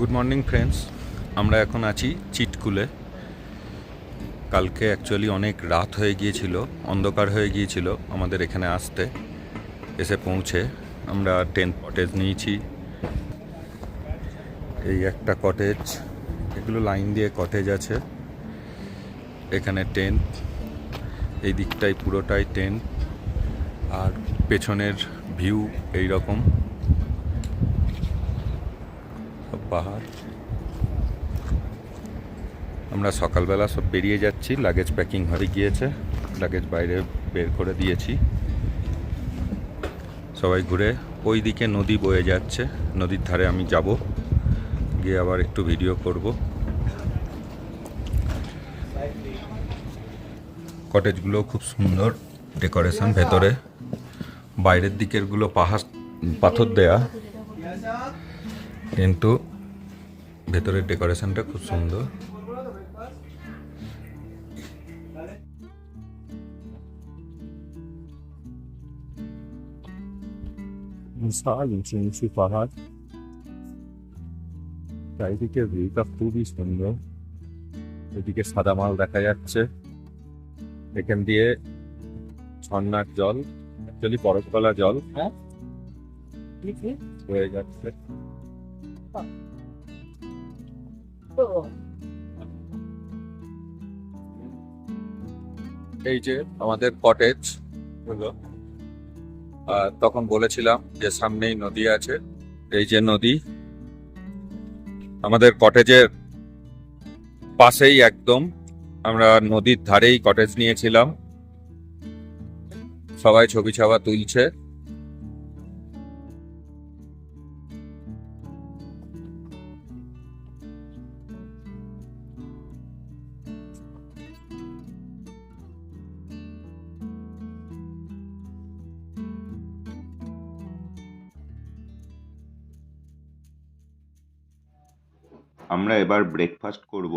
Good morning friends আমরা এখন আছি চিটকুলে। কালকে অ্যাকচুয়ালি অনেক রাত হয়ে গিয়েছিল, অন্ধকার হয়ে গিয়েছিল আমাদের এখানে আসতে। এসে পৌঁছে আমরা টেন্ট কটেজ নিয়েছি। এই একটা কটেজ এগুলো লাইন দিয়ে কটেজ আছে। এখানে টেন্ট এই দিকটাই পুরোটাই টেন্ট আর পেছনের ভিউ এই রকম সব পাহাড়। আমরা সকালবেলা সব বেরিয়ে যাচ্ছি লাগেজ প্যাকিং হয়ে গিয়েছে লাগেজ বাইরে বের করে দিয়েছি। সবাই ঘুরে ওই দিকে নদী বয়ে যাচ্ছে, নদীর ধারে আমি যাব, গিয়ে আবার একটু ভিডিও করব। কটেজগুলো খুব সুন্দর ডেকোরেশন ভেতরে। বাইরের দিকেরগুলো পাহাড়, পাথর দেয়া। কিন্তু ভেতরের ডেকোরেশনটা খুব সুন্দর। বিশাল উঁচু উঁচু পাহাড়। চারিদিকে ভিউটা খুবই সুন্দর। এদিকে সাদা মাল দেখা যাচ্ছে। এখান দিয়ে ঝর্ণার জল অ্যাকচুয়ালি বরফতলা জল হ্যাঁ? হয়ে যাচ্ছে। এই যে আমাদের কটেজ হলো তখন বলেছিলাম যে সামনেই নদী আছে, এই যে নদী, আমাদের কটেজের পাশেই একদম আমরা নদীর ধারেই কটেজ নিয়েছিলাম। সবাই ছবি ছাওয়া তুলছে। এবার ব্রেকফাস্ট করব,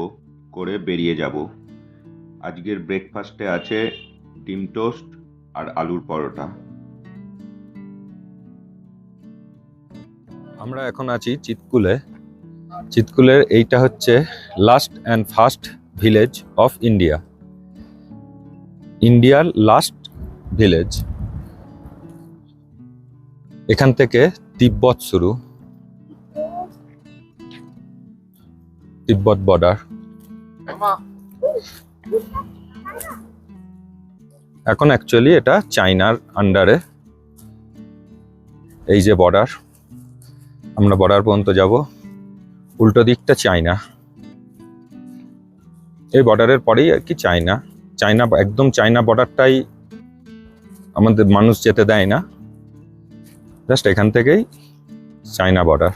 করে বেরিয়ে যাব। আজকের ব্রেকফাস্টে আছে ডিম টোস্ট আর আলুর পরোটা। আমরা এখন আছি চিতকুলে। চিতকুলের এইটা হচ্ছে last and first village of India ইন্ডিয়ার লাস্ট ভিলেজ এখান থেকে তিব্বত শুরু। তিব্বত বর্ডার এখন অ্যাকচুয়ালি এটা চাইনার আন্ডারে এই যে বর্ডার আমরা বর্ডার পর্যন্ত যাব। উল্টো দিকটা চাইনা এই বর্ডারের পরেই আর কি চাইনা চাইনা একদম চাইনা বর্ডারটাই আমাদের মানুষ যেতে দেয় না। জাস্ট এখান থেকেই চাইনা বর্ডার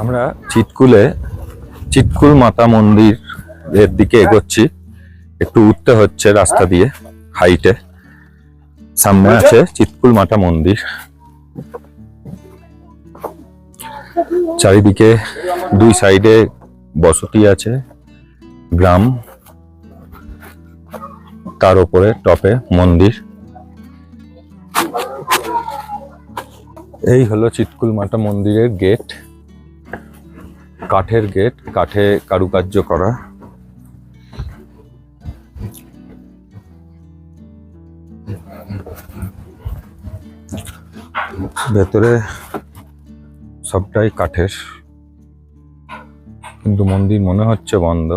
আমরা চিতকুলে চিতকুল মাতা মন্দির এর দিকে এগোচ্ছি। একটু উঠতে হচ্ছে রাস্তা দিয়ে হাইটে। সামনে আছে চিতকুল মাতা মন্দির। চারিদিকে দুই সাইডে বসতি আছে, গ্রাম। তার উপরে টপে মন্দির। এই হলো চিতকুল মাতা মন্দিরের গেট। কাঠের গেট, কাঠে কারুকার্য করা। ভেতরে সবটাই কাঠের। কিন্তু মন্দির মনে হচ্ছে বন্ধ।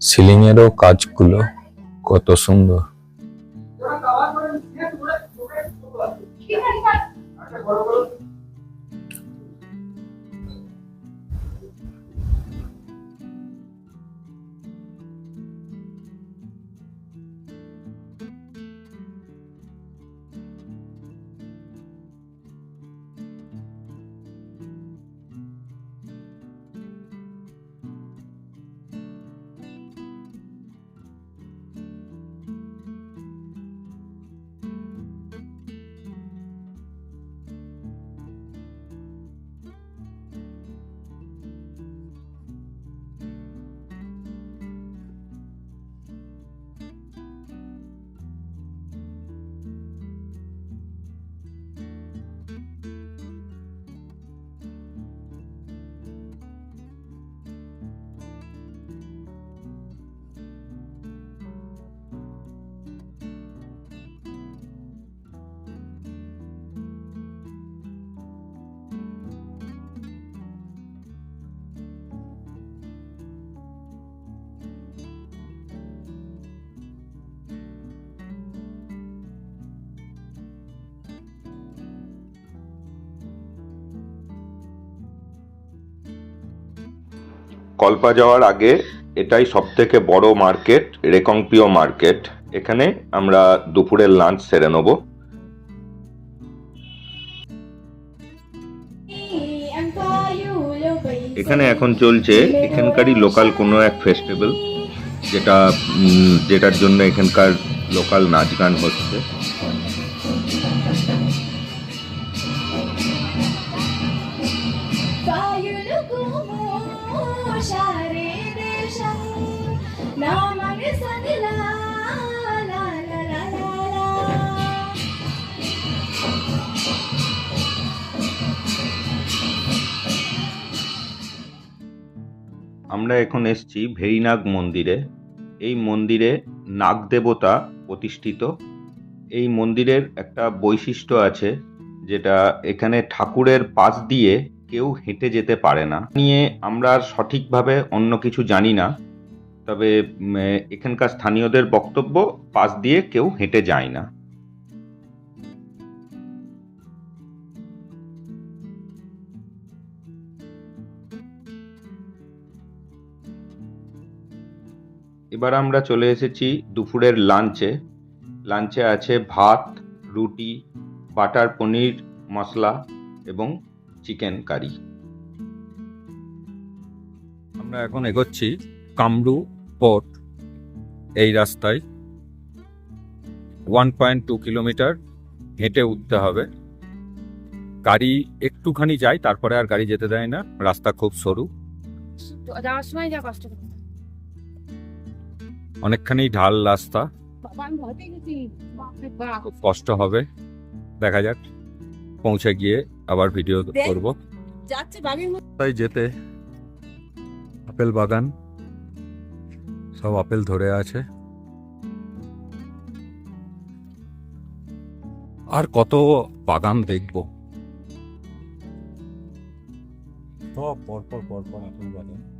সিলিং এরও কাজগুলো কত সুন্দর। কল্পা যাওয়ার আগে এটাই সব থেকে বড় মার্কেট, রেকংপিও মার্কেট। এখানে আমরা দুপুরের লাঞ্চ সেরে নেব। এখানে এখন চলছে এখানকারই লোকাল কোনো এক ফেস্টিভ্যাল যেটা যেটার জন্য এখানকার লোকাল নাচ গান হচ্ছে। আমরা এখন এসছি ভেরিনাগ মন্দিরে। এই মন্দিরে নাগ দেবতা প্রতিষ্ঠিত। এই মন্দিরের একটা বৈশিষ্ট্য আছে, যেটা এখানে ঠাকুরের পাশ দিয়ে কেউ হেঁটে যেতে পারে না। নিয়ে আমরা সঠিকভাবে অন্য কিছু জানি না, তবে এখানকার স্থানীয়দের বক্তব্য, পাশ দিয়ে কেউ হেঁটে যায় না। এবার আমরা চলে এসেছি দুপুরের লাঞ্চে লাঞ্চে আছে ভাত রুটি বাটার পনির মশলা এবং চিকেন কারি। আমরা এখন এগোচ্ছি কামরু পোর্ট এই রাস্তায়। ওয়ান পয়েন্ট টু কিলোমিটার হেঁটে উঠতে হবে। গাড়ি একটুখানি যায় তারপরে আর গাড়ি যেতে দেয় না। রাস্তা খুব সরু। যাওয়ার সময় যা কষ্ট অনেকখানি ঢাল রাস্তা। খুব কষ্ট হবে। দেখা যাক পৌঁছে গিয়ে আবার ভিডিও। করব। তাই যেতে? আপেল বাগান। সব আপেল ধরে আছে। আর কত বাগান দেখব। সব পরপর পরপর আপেল বাগান।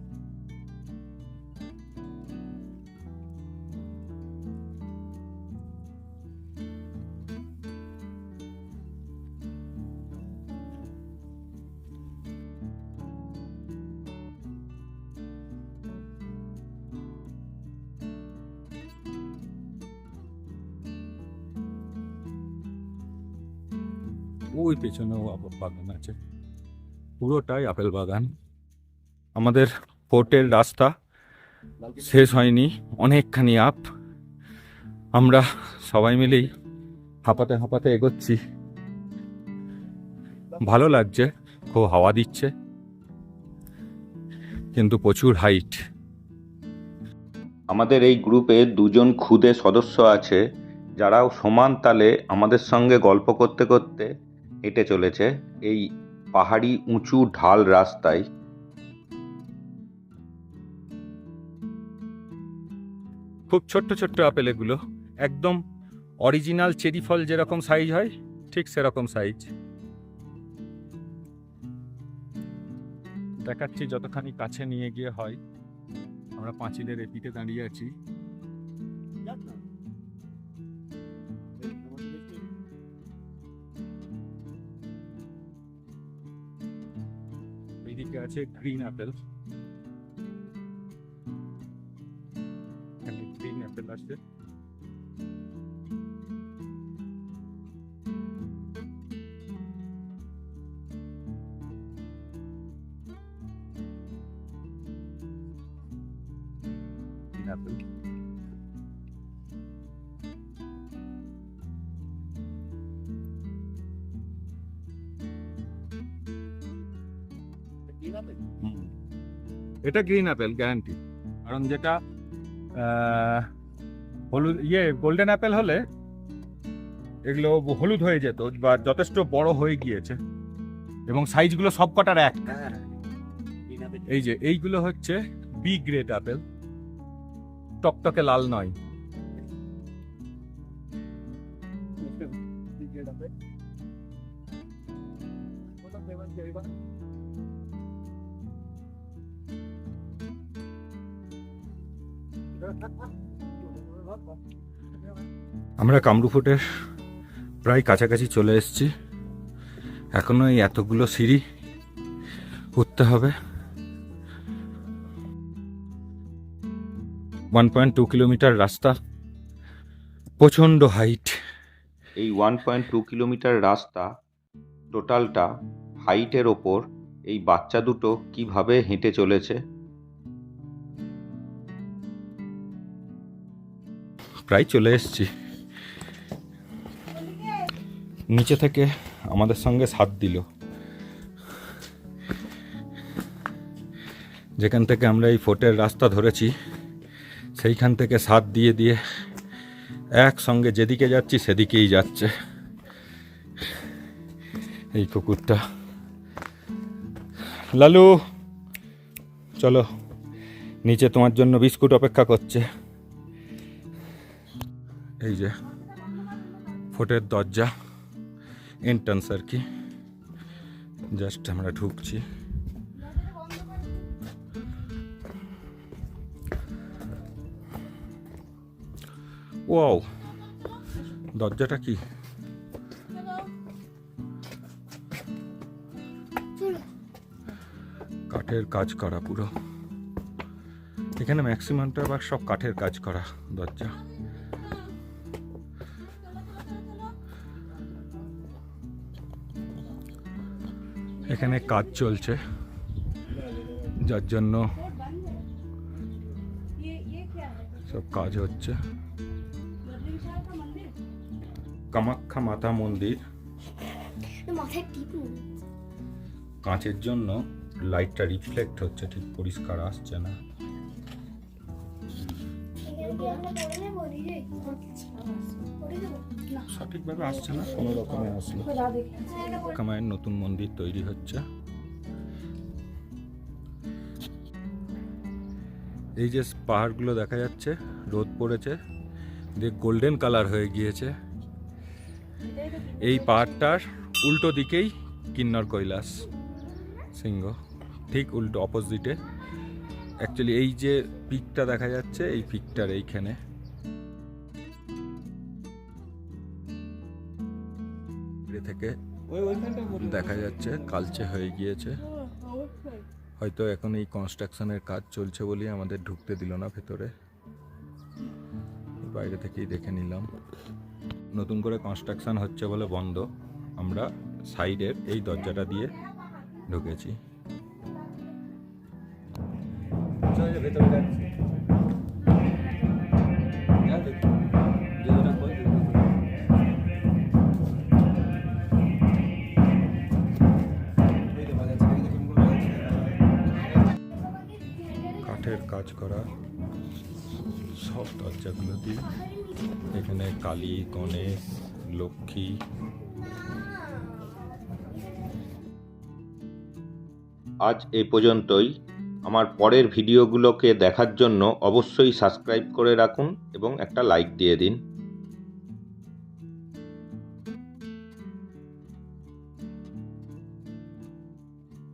ওই পেছনেও আপেল বাগান আছে। পুরোটাই আপেল বাগান। আমাদের ফোর্টের রাস্তা শেষ হয়নি, অনেকখানি আপ আমরা সবাই মিলেই হাঁপাতে হাঁপাতে এগোচ্ছি। ভালো লাগছে, খুব হাওয়া দিচ্ছে, কিন্তু প্রচুর হাইট আমাদের এই গ্রুপে দুজন খুদে সদস্য আছে, যারাও সমান তালে আমাদের সঙ্গে গল্প করতে করতে হেঁটে চলেছে। এই পাহাড়ি উঁচু ঢাল রাস্তায় খুব ছোট্ট ছোট্ট আপেল এগুলো। একদম অরিজিনাল চেরি ফল যেরকম সাইজ হয়, ঠিক সেরকম সাইজ দেখাচ্ছি যতখানি কাছে নিয়ে গিয়ে হয়। আমরা পাঁচিলের এপিটে দাঁড়িয়ে আছি। এইদিকে আছে গ্রিন অ্যাপেল এখানে গ্রিন অ্যাপেল আছে হুম। এটা গ্রিন অ্যাপেল গ্যারান্টি কারণ যেটা হলুদ ইয়ে গোল্ডেন অ্যাপেল হলে এগুলো হলুদ হয়ে যেত বা যথেষ্ট বড় হয়ে গিয়েছে এবং সাইজগুলো সব কটার এক। এই যে এইগুলো হচ্ছে বি গ্রেড অ্যাপেল টকটকে লাল নয়। আমরা কামরুফোটের প্রায় কাছাকাছি চলে এসেছি। এখনও এই এতগুলো সিঁড়ি উঠতে হবে। ওয়ান পয়েন্ট টু কিলোমিটার রাস্তা, প্রচণ্ড হাইট এই ওয়ান পয়েন্ট টু কিলোমিটার রাস্তা টোটালটা হাইটের ওপর এই বাচ্চা দুটো কীভাবে হেঁটে চলেছে? প্রায় চলে এসেছি। নিচে থেকে আমাদের সঙ্গে সাথ দিল। যেখান থেকে আমরা এই ফোর্টের রাস্তা ধরেছি, সেইখান থেকে সাথ দিয়ে দিয়ে একসঙ্গে যেদিকে যাচ্ছি সেদিকেই যাচ্ছে। এই কুকুরটা। লালু, চলো, নিচে তোমার জন্য বিস্কুট অপেক্ষা করছে। এই যে, ফোটের দরজা এন্ট্রান্স আর কি। জাস্ট আমরা ঢুকছি। ওয়াও দরজাটা কি? কাঠের কাজ করা পুরো। এখানে ম্যাক্সিমামটা আবার সব কাঠের কাজ করা দরজা। এখানে কাজ চলছে যার জন্য সব কাজ হচ্ছে। কামাখ্যা মাতা মন্দির। কাঁচের জন্য লাইটটা রিফ্লেক্ট হচ্ছে ঠিক পরিষ্কার আসছে না। সঠিকভাবে আসছে না। কোনো রকমে আসলো। কামায়ের নতুন মন্দির তৈরি হচ্ছে। এই যে পাহাড়গুলো দেখা যাচ্ছে রোদ পড়েছে দিয়ে গোল্ডেন কালার হয়ে গিয়েছে। এই পাহাড়টার উল্টো দিকেই কিন্নর কৈলাস সিংহ ঠিক উল্টো অপোজিটে অ্যাকচুয়ালি এই যে পিকটা দেখা যাচ্ছে এই পিকটার এইখানে। থেকে দেখা যাচ্ছে কালচে হয়ে গিয়েছে। হয়তো এখন এই কনস্ট্রাকশনের কাজ চলছে বলেই আমাদের ঢুকতে দিল না ভেতরে। বাইরে থেকেই দেখে নিলাম। নতুন করে কনস্ট্রাকশন হচ্ছে বলে বন্ধ। আমরা সাইডের এই দরজাটা দিয়ে ঢুকেছি। ভেতরে যাচ্ছি। কাঠের কাজ করা, সব দরজাগুলো দিয়ে। এখানে কালী, গণেশ, লক্ষ্মী। আজ এ পর্যন্তই। আমার পরের ভিডিওগুলোকে দেখার জন্য অবশ্যই সাবস্ক্রাইব করে রাখুন এবং একটা লাইক দিয়ে দিন।